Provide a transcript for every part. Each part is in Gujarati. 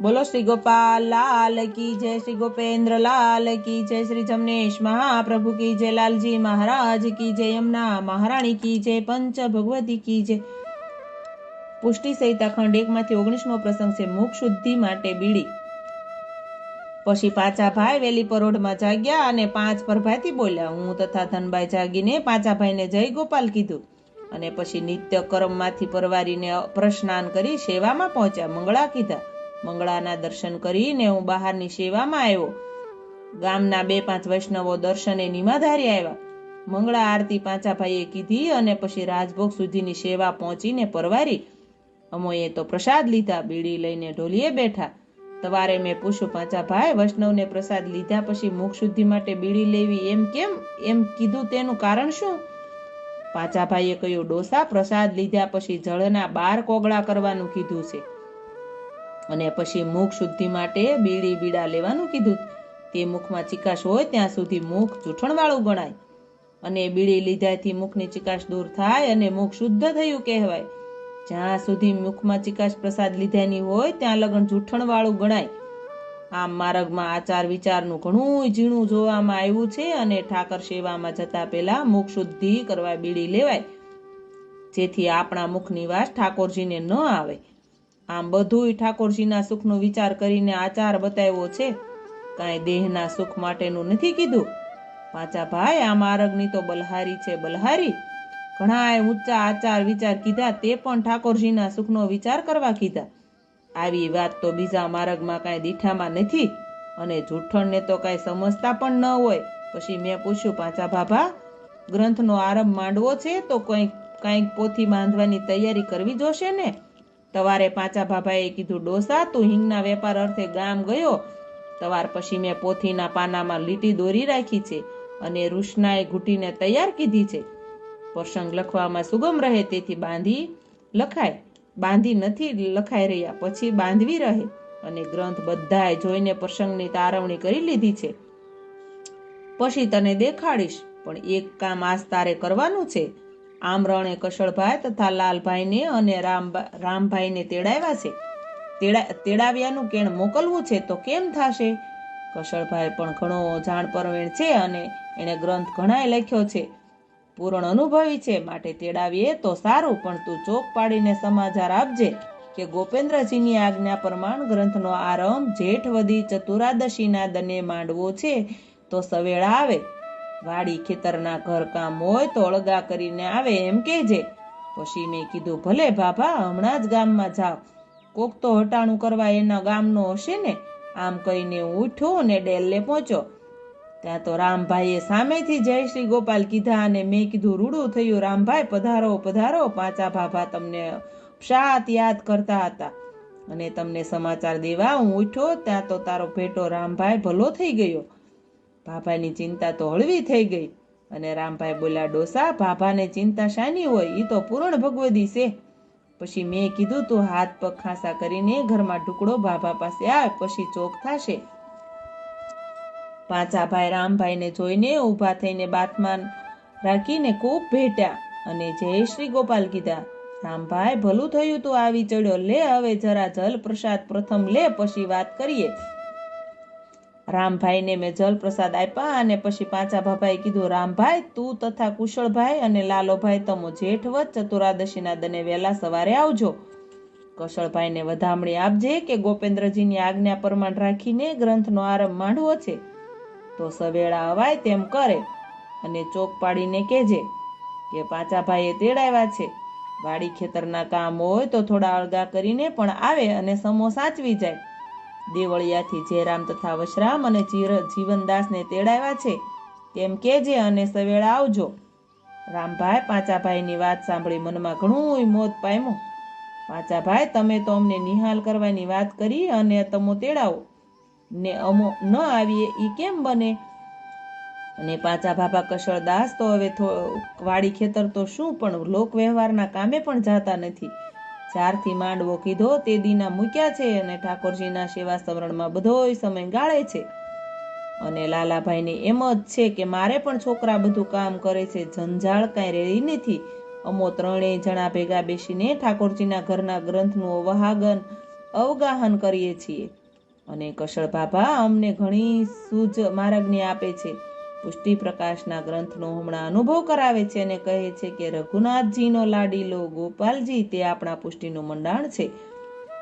બોલો શ્રી ગોપાલ લાલ કી જય શ્રી ગોપેન્દ્ર લાલ કી જય શ્રી જમનેશ મહાપ્રભુ કી જય લાલજી મહારાજ કી જય યમુના મહારાણી કી જય પંચ ભગવતી કી જય. પુષ્ટિ સહિતા ખંડ એકમાંથી ઓગણીસમો પ્રસંગ છે, મુખ શુદ્ધિ માટે બીડી. પછી પાછા ભાઈ વેલી પરોઢમાં જાગ્યા અને પાંચ પરભાથી બોલ્યા, હું તથા ધનભાઈ જાગીને પાછા ભાઈને જય ગોપાલ કીધું. અને પછી નિત્ય કર્મમાંથી પરવારીને પ્રસ્નાન કરી સેવામાં પહોંચ્યા, મંગળા કીધા મંગળાના દર્શન કરીને હું બહારની સેવામાં આવ્યો. ગામના બે પાંચ વૈષ્ણવો દર્શને નિમાધારી આવ્યા. મંગળા આરતી પાંચા ભાઈએ કીધી અને પછી રાજભોગ સુધીની સેવા પહોંચીને પરવારી. અમોએ તો પ્રસાદ લીધા, બીડી લઈને ઢોલીએ બેઠા. સવારે મેં પૂછ્યું, પાંચા ભાઈ, વૈષ્ણવને પ્રસાદ લીધા પછી મુખ શુદ્ધિ માટે બીડી લેવી એમ કેમ? એમ કીધું તેનું કારણ શું? પાંચા ભાઈએ કહ્યું, ડોસા પ્રસાદ લીધા પછી જળના બાર કોગળા કરવાનું કીધું છે. અને પછી મુખ શુદ્ધિ માટે બીડી બીડા લેવાનું કીધું. તે મુખમાં ચિકાશ હોય ત્યાં સુધી મુખ જૂઠણવાળું ગણાય. અને બીડી લીધાથી મુખની ચિકાશ દૂર થાય અને મુખ શુદ્ધ થયું કહેવાય. જ્યાં સુધી મુખમાં ચિકાશ પ્રસાદ લીધાની હોય, ત્યાં લગન જૂઠણવાળું ગણાય. આમ માર્ગમાં આચાર વિચારનું ઘણું ઝીણું જોવામાં આવ્યું છે અને ઠાકર સેવામાં જતા પહેલા મુખ શુદ્ધિ કરવા બીડી લેવાય. જેથી આપણા મુખ નિવાસ ઠાકોરજીને ન આવે. આમ બધુંય ઠાકોરજીના સુખનો વિચાર કરીને આચાર બતાવ્યો છે. કાંઈ દેહના સુખ માટેનું નથી કીધું. પાછા ભાઈ, આ મારગની તો બલહારી છે, બલહારી. ઘણાએ ઊંચા આચાર વિચાર કીધા, તે પણ ઠાકોરજીના સુખનો વિચાર કરવા કીધા. આવી વાત તો બીજા માર્ગમાં કાંઈ દીઠામાં નથી અને જૂઠણને તો કાંઈ સમજતા પણ ન હોય. પછી મેં પૂછ્યું પાંચા ભાભા, ગ્રંથનો આરંભ માંડવો છે તો કંઈક, કાંઈક પોથી બાંધવાની તૈયારી કરવી જોશે ને? તવારે પાંચા ભાભાએ કીધું, ડોસા, તું હિંગના વેપાર અર્થે ગામ ગયો? તવાર પછી મેં પોથીના પાનામાં લીટી દોરી રાખી છે અને રૂષનાએ ઘૂંટીને તૈયાર કીધી છે. પ્રસંગ લખવામાં સુગમ રહે તેથી બાંધી લખાય. બાંધી નથી, લખાઈ રહ્યા, પછી બાંધવી રહે અને ગ્રંથ બધાએ જોઈને પ્રસંગની તારવણી કરી લીધી છે. પછી તને દેખાડીશ, પણ એક કામ આજ તારે કરવાનું છે. આમરણે કશળભાઈ તથા લાલભાઈને અને રામ રામભાઈને તેડાવ્યા છે. તેડા, તેડાવ્યાનું કેણ મોકલવું છે તો કેમ થશે? કશળભાઈ પણ ઘણો જાણ પરવેણ છે અને એણે ગ્રંથ ઘણાય લખ્યો છે. પૂર્ણ અનુભવી છે, માટે તેડાવીએ તો સારું, પણ તું ચોક પાડીને સમાચાર આપજે કે ગોપેન્દ્રજીની આજ્ઞા પ્રમાણ ગ્રંથનો આરંભ જેઠ વધી ચતુરાદશીના દને માંડવો છે તો સવેળા આવે. વાડી ખેતરના ઘર કામ હોય તો અળગા કરીને આવે એમ કહેજે. પછી મેં કીધું, ભલે બાબા હમણાં જ ગામમાં જાવ કોક તો હટાણું કરવા એના ગામનો હશે ને. આમ કહીને હું ઉઠ્યો અને ડેલને પહોંચ્યો ત્યાં તો રામભાઈએ સામેથી જય શ્રી ગોપાલ કીધા અને મેં કીધું, રૂડું થયું રામભાઈ, પધારો પધારો. પાંચા ભાભા તમને શાત યાદ કરતા હતા. અને તમને સમાચાર દેવા હું ઉઠ્યો ત્યાં તો તારો ભેટો રામભાઈ ભલો થઈ ગયો. ભાભાની ચિંતા તો હળવી થઈ ગઈ. અને રામભાઈ બોલા ડોસા ભાભાને ચિંતા શાની હોય? એ તો પૂર્ણ ભગવદી છે. પછી મેં કીધું, તું હાથ પગ ખાસા કરીને ઘરમાં ઢુકડો ભાભા પાસે આવ, પછી ચોક થશે. પાંચા ભાઈ રામભાઈને જોઈને ઊભા થઈને બાથમાન રાખીને ખૂબ ભેટ્યા અને જય શ્રી ગોપાલ કીધા, રામભાઈ, ભલું થયું તું, આવી ચડ્યો. લે, હવે જરા જલ પ્રસાદ પ્રથમ લે, પછી વાત કરીએ. રામભાઈને મેં જલપ્રસાદ આપ્યા અને પછી પાંચા ભાભાએ કીધું, રામભાઈ, તું તથા કુશળભાઈ અને લાલોભાઈ તમો જેઠવત ચતુરાદશીના દને વહેલા સવારે આવજો. કુશળભાઈને વધામણી આપજે કે ગોપેન્દ્રજીની આજ્ઞા પ્રમાણ રાખીને ગ્રંથનો આરંભ માંડવો છે. તો સવેળા અવાય તેમ કરે અને ચોક પાડીને કહેજે કે પાંચા ભાઈએ તેડાવ્યા છે. વાડી ખેતરના કામ હોય તો થોડા અળગા કરીને પણ આવે અને સમો સાચવી જાય. દેવળિયાથી જયરામ તથા વશરામ અને જીવનદાસને તેડાવ્યા છે. તેમ કેજે અને સવેળા આવજો. રામભાઈ પાંચાભાઈની વાત સાંભળી મનમાં ઘણું મોત પામ્યું. પાંચાભાઈ, તમે તો અમને નિહાલ કરવાની વાત કરી અને તમો તેડાવો. ને અમો ન આવીએ એ કેમ બને? અને પાંચા ભાભા કશળદાસ તો હવે વાડી ખેતર તો શું પણ લોક વ્યવહારના કામે પણ જાતા નથી. ચારથી માંડવો કીધો, તે દીના મૂક્યા છે અને ઠાકોરજીના સેવા સવરણમાં બધોય સમય ગાળે છે. અને લાલાભાઈને એમ જ છે કે મારે પણ છોકરા બધું કામ કરે છે જંજાળ કાંઈ રહી નથી. અમો ત્રણેય જણા ભેગા બેસીને ઠાકોરજીના ઘરના ગ્રંથનું અવહાગન અવગાહન કરીએ છીએ. અને કશળ બાબા અમને ઘણી સૂઝ માર્ગની આપે છે. પુષ્ટિ પ્રકાશના ગ્રંથનો હમણાં અનુભવ કરાવે છે અને કહે છે કે રઘુનાથજીનો લાડીલો ગોપાલજી તે આપણા પુષ્ટિનું મંડાણ છે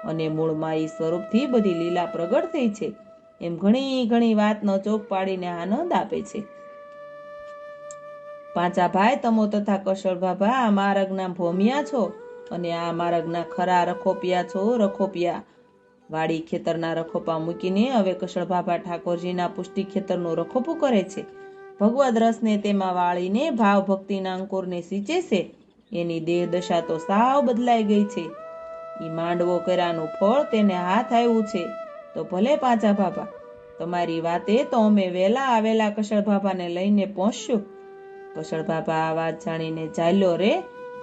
અને મૂળમાં એ સ્વરૂપથી બધી લીલા પ્રગટ થઈ છે. એમ ઘણી ઘણી વાતનો ચોક પાડીને આનંદ આપે છે. પાંચા ભાઈ, તમો તથા બાબા આ મારગના ભોમિયા છો અને આ મારગના ખરા રખોપિયા છો. રખોપિયા વાડી ખેતરના રખોપા મૂકીને હવે બાબા ઠાકોરજીના પુષ્ટિ ખેતરનું રખોપું કરે છે. ભગવદ રસને તેમાં વાળીને ભાવ ભક્તિના અંકુરને સિંચે છે. એની દેહ દશા તો સાવ બદલાઈ ગઈ છે. એ માંડવો કર્યાનું ફળ તેને હાથ આવ્યું છે. તો ભલે પાંચા બાબા તમારી વાતે તો અમે વેલા આવેલા કશળ બાબાને લઈને પહોંચ્યું. કશળ બાબા આ વાત જાણીને ચાલ્યો રે.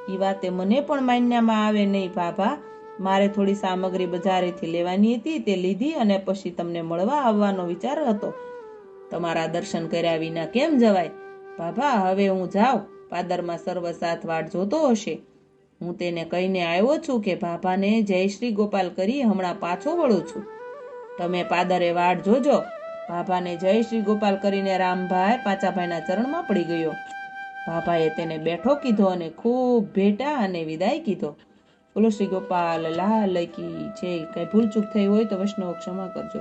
એ વાતે મને પણ માન્યામાં આવે નહીં બાબા મારે થોડી સામગ્રી બજારેથી લેવાની હતી, તે લીધી અને પછી તમને મળવા આવવાનો વિચાર હતો. તમારા દર્શન કર્યા વિના કેમ જવાય? બાબા, હવે હું જાઉં. પાદરમાં સર્વ સાત વાટ જોતો હશે. હું તેને કહીને આવ્યો છું કે બાબાને જય શ્રી ગોપાલ કરી હમણાં પાછો વળું છું. તમે પાદરે વાટ જોજો. બાબાને જય શ્રી ગોપાલ કરીને રામભાઈ પાચાભાઈના ચરણમાં પડી ગયો. બાબાએ તેને બેઠો કીધો અને ખૂબ ભેટા અને વિદાય કીધો. બોલો શ્રી ગોપાલ, લાલ કી છે કઈ ભૂલ ચૂક થઈ હોય તો વૈષ્ણવ ક્ષમા કરજો.